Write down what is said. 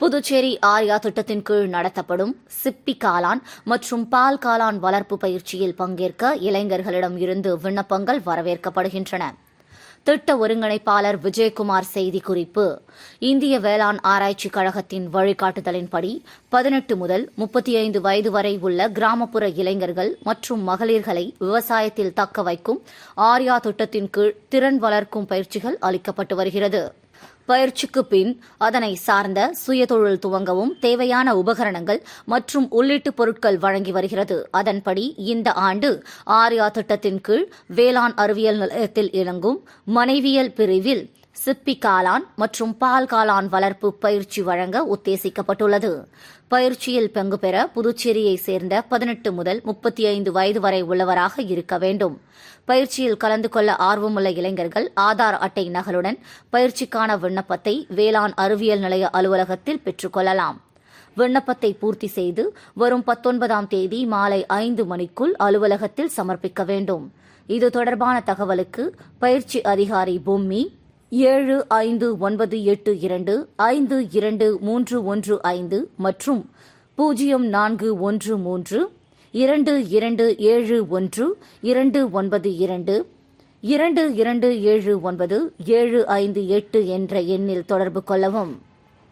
புதுச்சேரி ஆர்யா திட்டத்தின் கீழ் நடத்தப்படும் சிப்பி காளான் மற்றும் பால் காளான் வளர்ப்பு பயிற்சியில் பங்கேற்க இளைஞர்களிடம் இருந்து விண்ணப்பங்கள் வரவேற்கப்படுகின்றன. திட்ட ஒருங்கிணைப்பாளர் விஜயகுமார் செய்தி குறிப்பு இந்திய வேளாண் ஆராய்ச்சிக் கழகத்தின் வழிகாட்டுதலின்படி பதினெட்டு முதல் முப்பத்தி ஐந்து வயது வரை உள்ள கிராமப்புற இளைஞர்கள் மற்றும் மகளிர்களை விவசாயத்தில் தக்க வைக்கும் ஆர்யா திட்டத்தின் கீழ் திறன் வளர்க்கும் பயிற்சிகள் அளிக்கப்பட்டு வருகிறது. பயிற்சிக்கு பின் அதனை சார்ந்த சுயதொழில் துவங்கவும் தேவையான உபகரணங்கள் மற்றும் உள்ளீட்டு பொருட்கள் வழங்கி வருகிறது. அதன்படி இந்த ஆண்டு ஆர்யா திட்டத்தின் கீழ் வேளாண் அறிவியல் நிலையத்தில் இணங்கும் மனைவியல் பிரிவில் சிப்பி காளான் மற்றும் பால் காளான் வளர்ப்பு பயிற்சி வழங்க உத்தேசிக்கப்பட்டுள்ளது. பயிற்சியில் பங்கு பெற புதுச்சேரியை சேர்ந்த பதினெட்டு முதல் முப்பத்தி ஐந்து வயது வரை உள்ளவராக இருக்க வேண்டும். பயிற்சியில் கலந்து கொள்ள ஆர்வமுள்ள இளைஞர்கள் ஆதார் அட்டை நகலுடன் பயிற்சிக்கான விண்ணப்பத்தை வேளாண் அறிவியல் நிலைய அலுவலகத்தில் பெற்றுக்கொள்ளலாம் விண்ணப்பத்தை பூர்த்தி செய்து வரும் பத்தொன்பதாம் தேதி மாலை ஐந்து மணிக்குள் அலுவலகத்தில் சமர்ப்பிக்க வேண்டும். இது தொடர்பான தகவலுக்கு பயிற்சி அதிகாரி பொம்மி ஏழு ஐந்து ஒன்பது எட்டு இரண்டு ஐந்து இரண்டு மூன்று ஒன்று ஐந்து மற்றும் பூஜ்ஜியம் நான்கு ஒன்று மூன்று இரண்டு இரண்டு ஏழு ஒன்று இரண்டு ஒன்பது இரண்டு இரண்டு இரண்டு ஏழு ஒன்பது ஏழு ஐந்து எட்டு என்ற எண்ணில் தொடர்பு கொள்ளவும்.